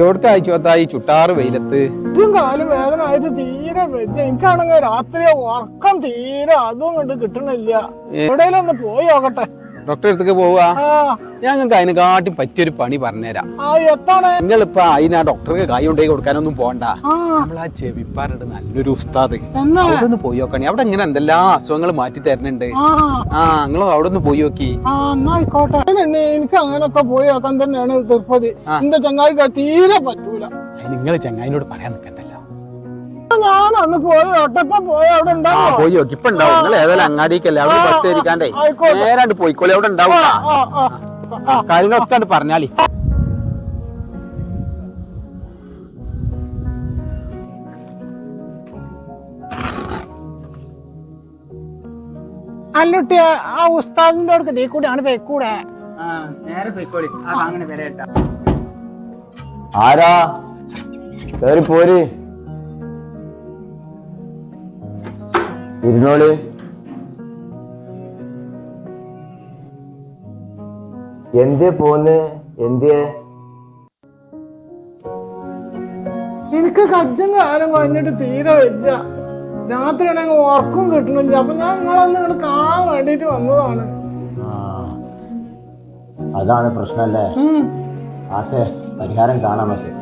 എവിടുത്തെ അയച്ചോത്തായി ചുട്ടാറ് വെയിലത്ത്? ഇതും കാലും വേദന ആയിട്ട് തീരെ വെച്ച എനിക്കാണെങ്കിൽ രാത്രി ഉറക്കം തീരെ അതും കൊണ്ട് കിട്ടണില്ല. എവിടെയെങ്കിലും ഒന്ന് പോയി നോക്കട്ടെ. ഡോക്ടറെ അടുത്തേക്ക് പോവുക. ഞങ്ങൾക്ക് അതിനെ കാട്ടി പറ്റിയൊരു പണി പറഞ്ഞുതരാം. നിങ്ങളിപ്പോ അതിന് ആ ഡോക്ടർക്ക് കൈ കൊണ്ടേ കൊടുക്കാനൊന്നും പോണ്ട. നമ്മളാ ചെവിപ്പാരുടെ നല്ലൊരു ഉസ്താദ്. അവിടെ ഒന്ന് പോയി നോക്കണേ. അവിടെ ഇങ്ങനെ എന്തെല്ലാം അസുഖങ്ങൾ മാറ്റി തരണുണ്ട് ആ. നിങ്ങൾ അവിടെ ഒന്ന് പോയി നോക്കി. ആയിക്കോട്ടെ. എനിക്ക് അങ്ങനൊക്കെ പോയി നോക്കാൻ തന്നെയാണ് തിരുപ്പതി. എന്റെ ചങ്ങായിക്ക് തീരെ പറ്റൂല. നിങ്ങൾ ചങ്ങായിനോട് പറയാൻ നിൽക്കണ്ടല്ലോ ഞാൻ അന്ന് പോയി ഒട്ടപ്പ പോയി അവിടെ ആ പോയി നോക്കി ഇപ്പൊ ഉണ്ടാവും. നിങ്ങൾ ഏതായാലും അങ്ങാടിക്കല്ലേ? അവിടെ ആ, ബസ് ആയിക്കോട്ടെ. നേരാണ്ട് പോയിക്കോളി അവിടെ ഉണ്ടാവും. കാര്യങ്ങളൊക്കെ പറഞ്ഞാലേ അല്ലുട്ടിയ ആ. ഉസ്താദിന്റെ അടുത്ത് നീ കൂടെ ആണ് പേരെ ആരാ? കേറി പോര് ഇരുന്നോളി. എന്തേ പോന്ന്? എന്തേ? എനിക്ക് കജ്ജും കാലം കഴിഞ്ഞിട്ട് തീരെ വെച്ച രാത്രി ആണെങ്കിൽ ഉറക്കം കിട്ടണില്ല. അപ്പൊ ഞാൻ നിങ്ങളൊന്ന് നിങ്ങൾ കാണാൻ വേണ്ടിട്ട് വന്നതാണ്. അതാണ് പ്രശ്നല്ലേ ആട്ടെ പരിഹാരം കാണാൻ പറ്റും.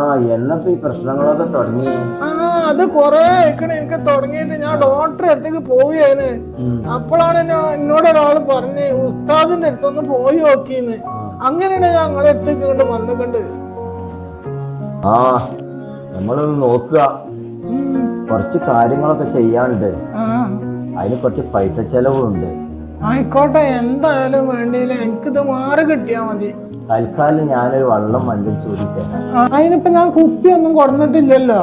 ആ എന്നപ്പോ ഈ പ്രശ്നങ്ങളൊക്കെ തുടങ്ങി? ആ അത് കൊറേ ആയിക്കണ എനിക്ക് തുടങ്ങിയിട്ട് ഞാൻ ഡോക്ടറെ അടുത്തേക്ക് അതിന്. അപ്പോഴാണ് എന്നോട് ഒരാൾ പറഞ്ഞ് ഉസ്താദിന്റെ അടുത്തൊന്ന് പോയി നോക്കിന്ന്. അങ്ങനെയാണ് ഞാൻ നിങ്ങളെ അടുത്തേക്ക് ഇങ്ങോട്ട് വന്നിട്ടുണ്ട് ആ നമ്മളൊന്ന് നോക്കുക. കുറച്ച് കാര്യങ്ങളൊക്കെ ചെയ്യാനുണ്ട്. അതിന് കുറച്ച് പൈസ ചെലവുണ്ട്. ആയിക്കോട്ടെ എന്തായാലും വേണ്ടിയില്ല. എനിക്കിത് മാറി കിട്ടിയാ മതി. തൽക്കാലം ഞാനൊരു വള്ളം വണ്ടി ചോദിക്കാം അതിനിപ്പോ ഞാൻ കുപ്പിയൊന്നും കൊടുത്തിട്ടില്ലല്ലോ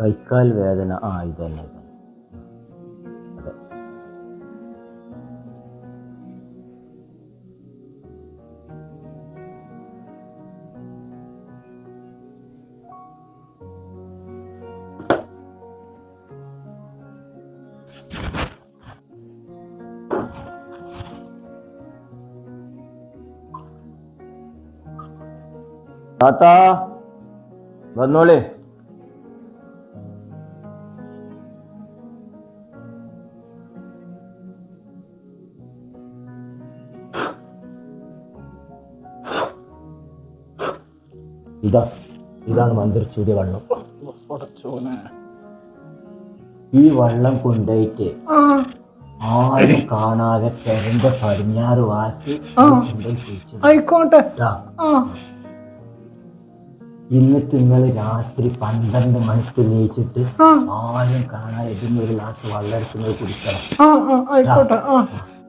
കൈക്കാൽ വേദന ആ തന്നെ. താത്താ വന്നോളേ. ഇതാ ഇതാണ് മന്ത്രിച്ചൂടിയ വെള്ളം. ഈ വള്ളം കൊണ്ടുപോയിട്ട് ആരും കാണാതെ പെരന്റെ പടിഞ്ഞാറ് വാക്കി ആയിക്കോട്ടെ. ഇന്നിട്ട് നിങ്ങൾ രാത്രി പന്ത്രണ്ട് മണിക്ക് നീച്ചിട്ട് ആരും കാണാതെ ഇതിന് ഒരു ഗ്ലാസ് വെള്ളം എടുത്ത് കുടിക്കണം.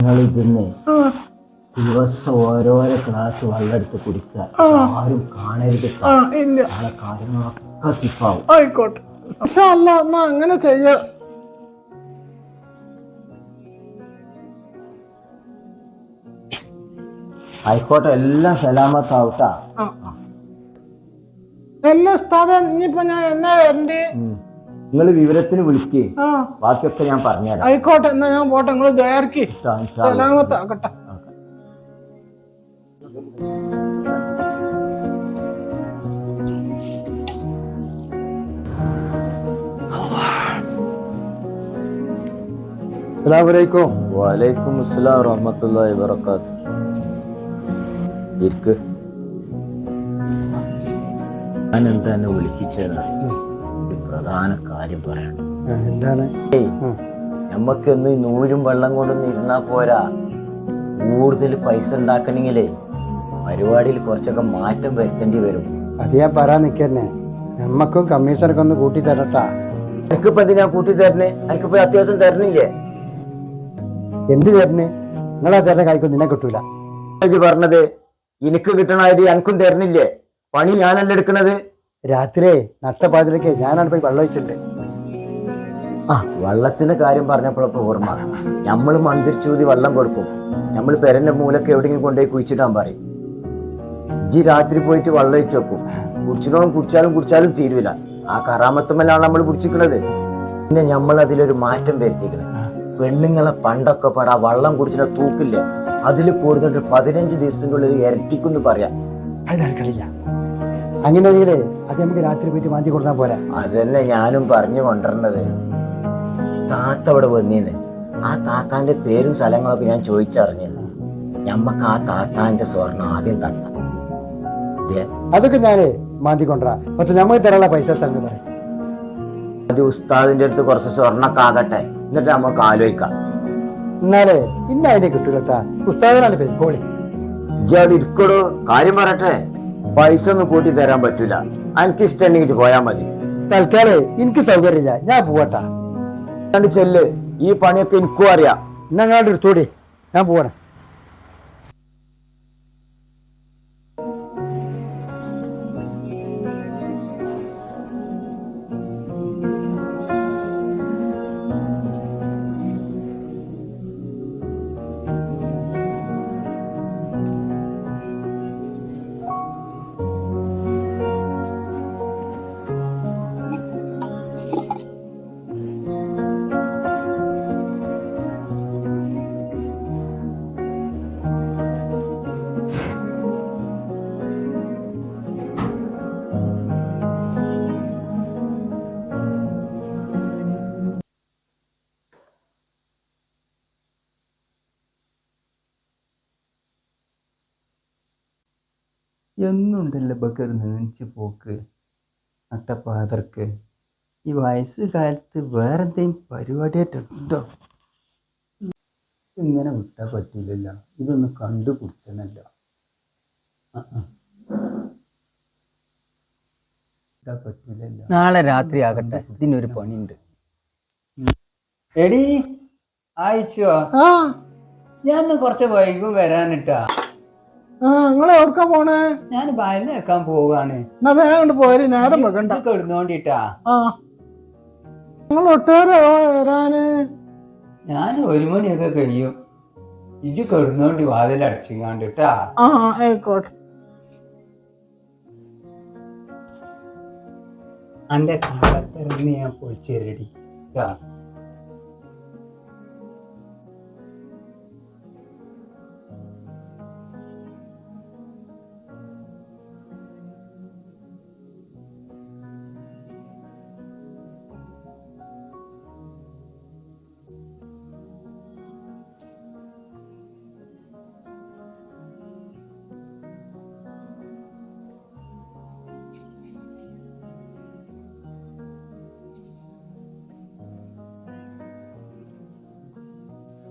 നിങ്ങൾ ഇതിന്ന് ദിവസം ഓരോരോ ഗ്ലാസ് വെള്ളം എടുത്ത് കുടിക്കുക. ആരും കാണരുത് കാര്യങ്ങളൊക്കെ സിഫാവും ആയിക്കോട്ടെ. പക്ഷെ അല്ല എന്നാ അങ്ങനെ ചെയ്യ. ആയിക്കോട്ടെ എല്ലാം സലാമത്താവട്ടാ. എല്ലാ ഉസ്താദെ ഇനിയിപ്പോ ഞാൻ എന്നാ വരണ്ടേ? നിങ്ങൾ വിവരത്തിന് വിളിക്കേ. ബാക്കിയൊക്കെ ഞാൻ പറഞ്ഞുതരാം. ആയിക്കോട്ടെ എന്നാ ഞാൻ പോട്ടെ നിങ്ങൾ ദയർക്കി സലാമത്താക്കട്ടെ അസ്സലാമലൈക്കും വലൈക്കും അസ്സലാം റഹ്മത്തുള്ളാഹി വബറകാത്ത് ഇരിക്ക്. ഞാൻ എന്താ എന്നെ വിളിപ്പിച്ചത് ഒരു പ്രധാന കാര്യം പറയണം എന്താണ്? നമ്മക്കൊന്ന് നൂലും വെള്ളം കൊണ്ടൊന്നും ഇരുന്നാ പോരാ. കൂടുതൽ പൈസ ഉണ്ടാക്കണമെങ്കിലേ പരിപാടിയിൽ കുറച്ചൊക്കെ മാറ്റം വരുത്തേണ്ടി വരും. അത് ഞാൻ പറയാൻ നിൽക്കന്നെ നമ്മക്കും കമ്മീഷനൊക്കെ ഒന്ന് കൂട്ടി തരട്ടാ. എനിക്കിപ്പോ എന്തിനാ കൂട്ടി തരണേ? എനിക്കിപ്പോ അത്യാവശ്യം തരണില്ലേ? എന്ത് തരണേ നിങ്ങളാ തരണ കായ്ക്കും നിന്നെ കിട്ടൂല. പറഞ്ഞത് എനിക്ക് കിട്ടണ കിട്ടണായിട്ട് എനിക്കും തരണില്ലേ പണി ഞാനല്ല എടുക്കണത്? രാത്രി നട്ടപ്പാതിലേക്ക് ഞാനാണ് പോയി വെള്ളം വെച്ചിട്ട് ആ വെള്ളത്തിന്റെ കാര്യം പറഞ്ഞപ്പോഴപ്പോ ഓർമ്മ നമ്മൾ മന്ദിരിച്ചൂതി വെള്ളം കൊടുക്കും. നമ്മൾ പെരന്റെ മൂലൊക്കെ എവിടെയെങ്കിലും കൊണ്ടുപോയി കുഴിച്ചിടാൻ പറയും. ഇജ്ജി രാത്രി പോയിട്ട് വെള്ളം വെച്ച് വെക്കും. കുടിച്ചിടോളം കുടിച്ചാലും കുടിച്ചാലും തീരുവില്ല ആ കറാമത്തമ്മലാണ് നമ്മൾ കുടിച്ചിക്കണത്. പിന്നെ നമ്മൾ അതിലൊരു മാറ്റം വരുത്തിക്കണം പെണ്ണുങ്ങളെ പണ്ടൊക്കെ പാടാ വള്ളം കുടിച്ചിട്ട് തൂക്കില്ലേ? അതിൽ കൂടുതൽ ഒരു പതിനഞ്ച് ദിവസത്തിന്റെ ഉള്ളിൽ ഇരട്ടിക്കുന്നു പറയാം. അത് നടക്കണില്ല അങ്ങനെ അത് നമുക്ക് രാത്രി പോയിട്ട് മാറ്റി കൊടുത്താൽ പോരാ. അതന്നെ ഞാനും പറഞ്ഞു കൊണ്ടിരുന്നത് താത്ത അവിടെ വന്നീന്ന്. ആ താത്താന്റെ പേരും സ്ഥലങ്ങളൊക്കെ ഞാൻ ചോദിച്ചറിഞ്ഞു. ഞമ്മക്ക് ആ താത്താന്റെ സ്വർണം ആദ്യം തട്ട. അതൊക്കെ ഞാൻ മാറ്റി കൊണ്ടുവരാ. പക്ഷെ ഞമ്മക്ക് തരാനുള്ള പൈസ തന്നെ പറയും. അത് ഉസ്താദിന്റെ അടുത്ത് കുറച്ച് സ്വർണൊക്കെ ആകട്ടെ. എന്നിട്ട് നമുക്ക് ആലോചിക്കാം. എന്നാലേ ഇന്ന അതിനെ കിട്ടൂലട്ടാ. പുസ്തകനാണ് പേക്കോളി ഇജ്ജവിടെ ഇരിക്കടോ. കാര്യം പറയട്ടെ. പൈസ ഒന്നും കൂട്ടി തരാൻ പറ്റൂല. എനിക്ക് ഇഷ്ടമുണ്ടെങ്കിൽ പോയാൽ മതി. തൽക്കാലം എനിക്ക് സൗകര്യമില്ല. ഞാൻ പോവട്ടാ. ചെല്ല്. ഈ പണിയൊക്കെ എനിക്കും അറിയാം. എന്നാ ഞാൻ എടുത്തോടി ഞാൻ പോവാണ്. എന്നുണ്ടല്ലോ ബക്കർ നീണിച്ച് പോക്ക് നട്ടപ്പാതർക്ക് ഈ വയസ്സ് കാലത്ത് വേറെ എന്തെങ്കിലും പരിപാടിയായിട്ടുണ്ടോ? ഇങ്ങനെ വിട്ടാൽ പറ്റില്ലല്ല ഇതൊന്ന്. വിട്ടാ നാളെ രാത്രി ആകട്ടെ. ഇതിനൊരു പണിയുണ്ട്. എടി അയച്ചോ ആ. ഞാൻ കുറച്ച് വൈകും വരാനിട്ടാ. നിങ്ങൾ എവിടക്കാ പോണേ? ഞാൻ ഭയന്ന് വെക്കാൻ പോവാണ് എന്നാ വേഗം പോരി നേരം വെക്കണ്ട ഇടുന്നോണ്ടിട്ടാ. ആ. നിങ്ങൾ ഒട്ടേറെ വരാന്? ഞാൻ ഒരു മണിയൊക്കെ കഴിയും. ഇജ് കെടുന്നോണ്ടി വാതിൽ അടച്ചിങ്ങാണ്ടിട്ടാ. ആ ആയിക്കോട്ടെ. അന്റെ കാലത്തിറങ്ങി ഞാൻ പൊളിച്ചു തരടി.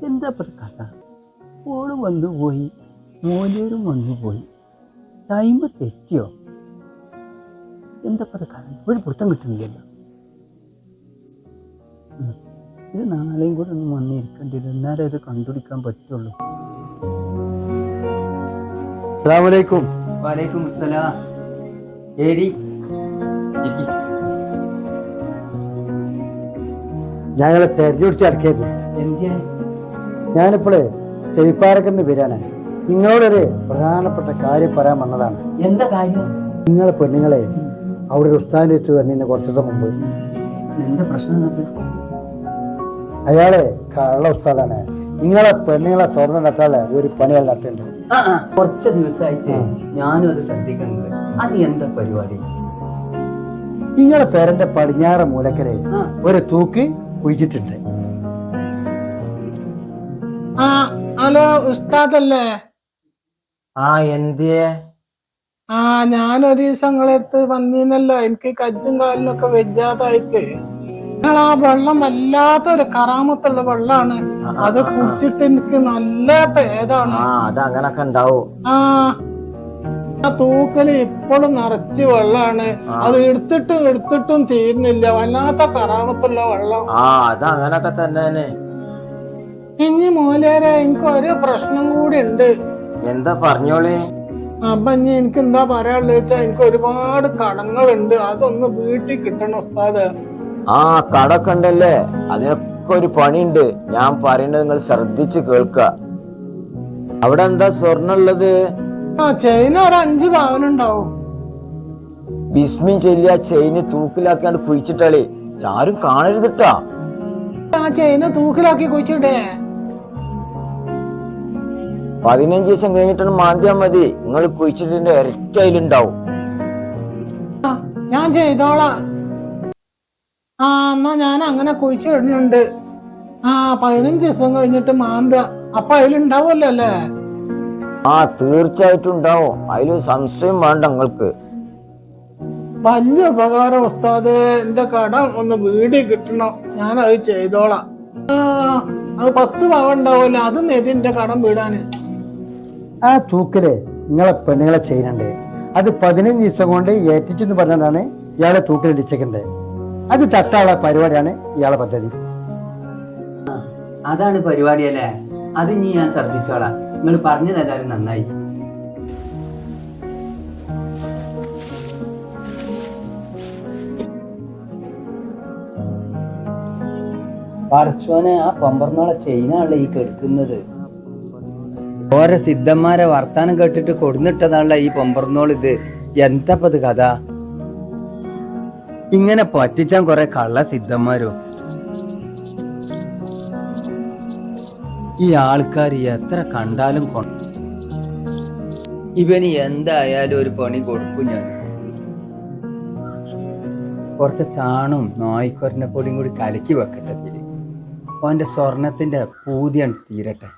എന്താ ഇപ്പൊ കഥ? ഓൾ വന്നു പോയി. മോലേരും വന്നു പോയി. ടൈം തെറ്റിയോ? എന്താ ഇപ്പൊ കഥ? ഒരു പിടുത്തം കിട്ടുന്നില്ലല്ലോ. ഇത് നാളെയും കൂടെ ഒന്ന് വന്നിരിക്കേണ്ടി വരും. എന്നാലേ ഇത് കണ്ടുപിടിക്കാൻ പറ്റുള്ളൂ. അസ്സലാമലൈക്കും വലൈക്കും അസ്സലാം. ഏരി. ഞങ്ങളെ തെരഞ്ഞെടുത്ത് അടക്കായിരുന്നു എന്തിനാ? ഞാനിപ്പോളേ ചെവിപ്പാറക്കുന്ന വരാണ് നിങ്ങളോടൊരു പ്രധാനപ്പെട്ട കാര്യം പറയാൻ വന്നതാണ്. എന്താ കാര്യം? നിങ്ങൾ പെണ്ണുങ്ങളെ അവിടെ ഒരു ഉസ്താദിന്റെ എത്തു വന്നിന്ന് കുറച്ച് ദിവസം മുമ്പ് എന്താ പ്രശ്നം അയാളെ കള്ള ഉസ്താദാണ്. നിങ്ങളെ പെണ്ണുങ്ങളെ സ്വർണം നട്ടാൽ ഒരു പണിയാൽ ആ, കുറച്ച് ദിവസമായിട്ട് ഞാനും അത് ശ്രദ്ധിക്കുന്നുണ്ട്. അത് എന്താ പരിപാടി? നിങ്ങളെ പേരന്റെ പടിഞ്ഞാറ മൂലക്കരെ ഒരു തൂക്ക് കുഴിച്ചിട്ടുണ്ട്. ഹലോ ഉസ്താദല്ലേ? ആ എന്തിയേ? ആ ഞാൻ ഞാനൊരു ദിവസം നിങ്ങളെ അടുത്ത് വന്നീനല്ലോ. എനിക്ക് കജ്ജും കാലിനൊക്കെ വെജാതായിട്ട്. നിങ്ങൾ ആ വെള്ളം വല്ലാത്തൊരു കറാമത്തുള്ള വെള്ളാണ്. അത് കുടിച്ചിട്ട് എനിക്ക് നല്ല ഭേദാണ്. അതങ്ങനൊക്കെ ഉണ്ടാവും. ആ ആ തൂക്കൽ ഇപ്പോഴും നിറച്ച് വെള്ളാണ്. അത് എടുത്തിട്ടും എടുത്തിട്ടും തീരുന്നില്ല. വല്ലാത്ത കറാമത്തുള്ള വെള്ളം. ആ അത് അങ്ങനൊക്കെ തന്നെ ഇനി മോലേരെ എനിക്ക് ഒരു പ്രശ്നം കൂടി ഉണ്ട് എന്താ പറഞ്ഞോളേ? അപ്പൊ ഇനി എനിക്ക് എന്താ പറയാനുള്ളത് വെച്ചാ എനിക്ക് ഒരുപാട് കടങ്ങളുണ്ട്. അതൊന്ന് വീട്ടിൽ കിട്ടണം ഉസ്താദ്. ആ കടൊക്കെ ഉണ്ടല്ലേ? അതിനൊക്കെ ഒരു പണിയുണ്ട്. ഞാൻ പറയുന്നത് നിങ്ങൾ ശ്രദ്ധിച്ച് കേൾക്ക അവിടെ എന്താ സ്വർണ ഉള്ളത്? ആ ചെയിൻ ഒരു അഞ്ച് പവനുണ്ടാവും ബിസ്മിൻ ചൊല്ലിയ ചെയിന് തൂക്കിലാക്കാണ്ട് കുഴിച്ചിട്ടാളേ. ആരും കാണരുതിട്ടാ ആ ചെയിന് തൂക്കിലാക്കി കുഴിച്ചിടേ പതിനഞ്ച് ദിവസം കഴിഞ്ഞിട്ട് മാന്തിയാ മതി. നിങ്ങൾ കുഴിച്ചിട്ടിന്റെ ഇരട്ടി അതിലുണ്ടാവും ഞാൻ ചെയ്തോളാ. ആ എന്നാ ഞാൻ അങ്ങനെ കുഴിച്ചിടുന്നുണ്ട്. ആ പതിനഞ്ച് ദിവസം കഴിഞ്ഞിട്ട് മാന്ത അപ്പൊ അതിലുണ്ടാവുമല്ലോ അല്ലേ? ആ തീർച്ചയായിട്ടും ഉണ്ടാവും. അതിൽ സംശയം വേണ്ട നിങ്ങൾക്ക്. വലിയ ഉപകാരം ഉസ്താദ്. എന്റെ കടം ഒന്ന് വീടി കിട്ടണം. ഞാൻ അത് ചെയ്തോളാം അത് പത്ത് ഭാഗം ഉണ്ടാവുമല്ലോ. അതും എതിന്റെ എന്റെ കടം വീടാന്. ആ തൂക്കിൽ നിങ്ങളെ പെണ്ണുങ്ങളെ ചെയ്യുന്നുണ്ട്. അത് പതിനഞ്ച് ദിവസം കൊണ്ട് ഏറ്റിച്ചെന്ന് പറഞ്ഞാണ് ഇയാളെ തൂക്കലിടിച്ചേക്കണ്ടേ അത് തട്ടാള പരിപാടിയാണ് ഇയാളെ പദ്ധതി. അതാണ് പരിപാടി അല്ലേ? അത് ഇനി ഞാൻ ശ്രദ്ധിച്ചോളാം. നിങ്ങൾ പറഞ്ഞു ഏതായാലും നന്നായി. പടച്ചോനെ ആ പമ്പർന്നോളെ ചെയിനാണല്ലോ ഈ കെടുക്കുന്നത്. ഓരോ സിദ്ധന്മാരെ വർത്താനം കേട്ടിട്ട് കൊടുന്നിട്ടതാണല്ലോ ഈ പൊമ്പർന്നോൾ ഇത്. എന്തപ്പത് കഥ? ഇങ്ങനെ പറ്റിച്ചാൻ കുറെ കള്ള സിദ്ധന്മാരും? ഈ ആൾക്കാർ എത്ര കണ്ടാലും കൊണ്ട ഇവന് എന്തായാലും ഒരു പണി കൊടുക്കും ഞാൻ കുറച്ച് ചാണും നോയിക്കൊരനെ പൊടിയും കൂടി കലക്കി വെക്കട്ടെ തിരി അവന്റെ സ്വർണത്തിന്റെ പൂതിയാണ് തീരട്ടെ.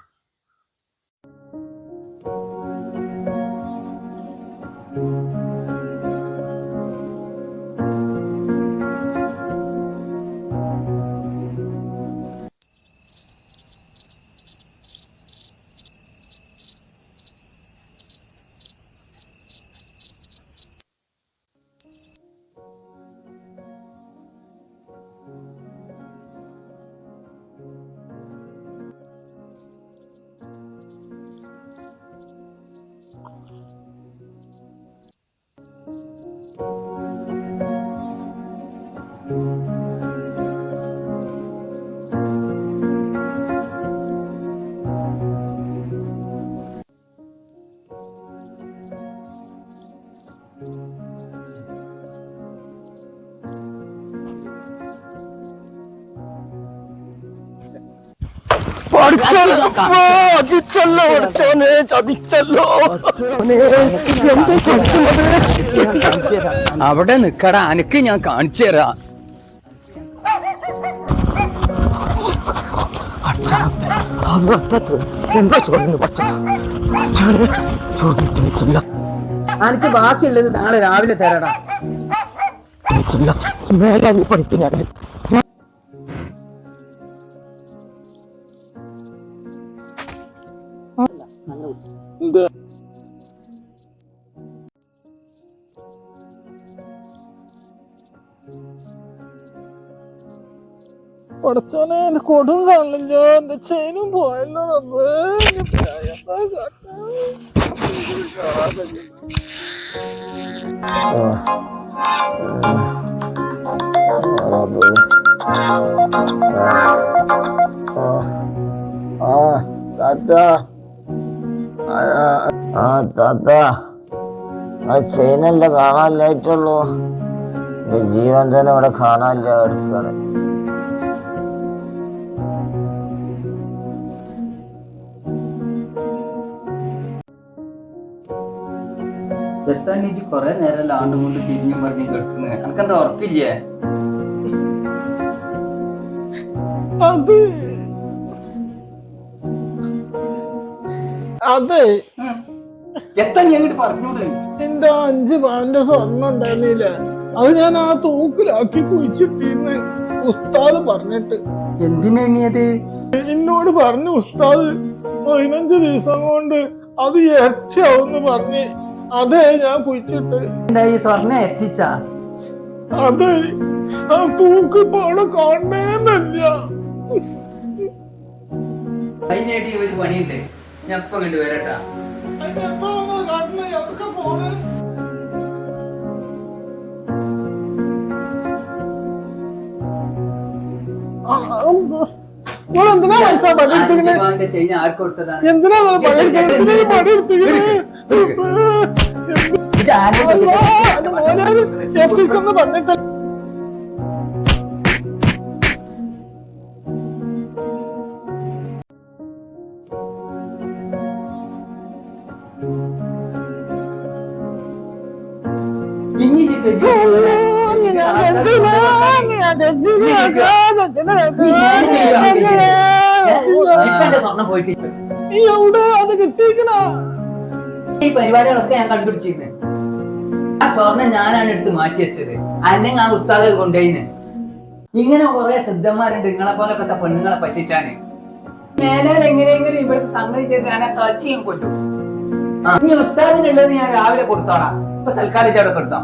അവിടെ നിക്കടാ അനക്ക് ഞാൻ കാണിച്ചു തരാം. അനക്ക് ബാക്കിയുള്ളത് നാളെ രാവിലെ തരടാ. പഠിച്ചോനെ എന്റെ കൊടും കാണില്ല എന്റെ ചെയിനും പോയല്ലോ റബ്ബ്. ചെയിനല്ലേ താത്ത ആ എന്റെ ജീവൻ തന്നെ ഇവിടെ കാണാനില്ല എടുക്കാണ് എത്താനീച്ച് കൊറേ നേരം ലാണ്ടും കൊണ്ട് തിരിഞ്ഞും മറിഞ്ഞു കിടക്കുന്നത് എനിക്കെന്താ ഉറപ്പില്ലേ? അത് അതെ എത്താൻ ഞാൻ പറഞ്ഞോളൂ എന്റെ അഞ്ച് പാന്റെ സ്വർണം ഉണ്ടായിരുന്നില്ല. അത് ഞാൻ ആ തൂക്കിലാക്കി കുഴിച്ചിട്ടിന്ന് ഉസ്താദ് പറഞ്ഞിട്ട്. എന്തിനാണിയത് എന്നോട് പറഞ്ഞു ഉസ്താദ് പതിനഞ്ച് ദിവസം കൊണ്ട് അത് ഏറ്റവും പറഞ്ഞ് അതെ ഞാൻ കുഴിച്ചിട്ട്. ഈ സ്വർണ എത്തിച്ച? അതെ ആ തൂക്ക് പാടെ കാണേന്നല്ല. അതിനായിട്ട് ഒരു പണിയുണ്ട്. ഞാൻ ഇപ്പൊ കണ്ടു വരട്ടാ. അതിനെന്താ പോണേ? ചെയിൻ എന്തിനാ പണി വന്നിട്ട് ഇനി ഈ പരിപാടികളൊക്കെ ഞാൻ കണ്ടുപിടിച്ചിരുന്നു. ആ സ്വർണം ഞാനാണ് എടുത്ത് മാറ്റി വെച്ചത്. അല്ലെങ്കിൽ ആ ഉസ്താദ് കൊണ്ടേന് ഇങ്ങനെ കുറെ സിദ്ധന്മാരുണ്ട് നിങ്ങളെ പോലൊക്കെ പെണ്ണുങ്ങളെ പറ്റിച്ചാണ് മേലാൽ എങ്ങനെയെങ്കിലും ഇവിടെ സംഗതി തച്ചിയും ആ, ഇനി ഉസ്താദിനുള്ളത് ഞാൻ രാവിലെ കൊടുത്തോളാം. ഇപ്പൊ തൽക്കാലം അവിടെ കൊടുത്തോ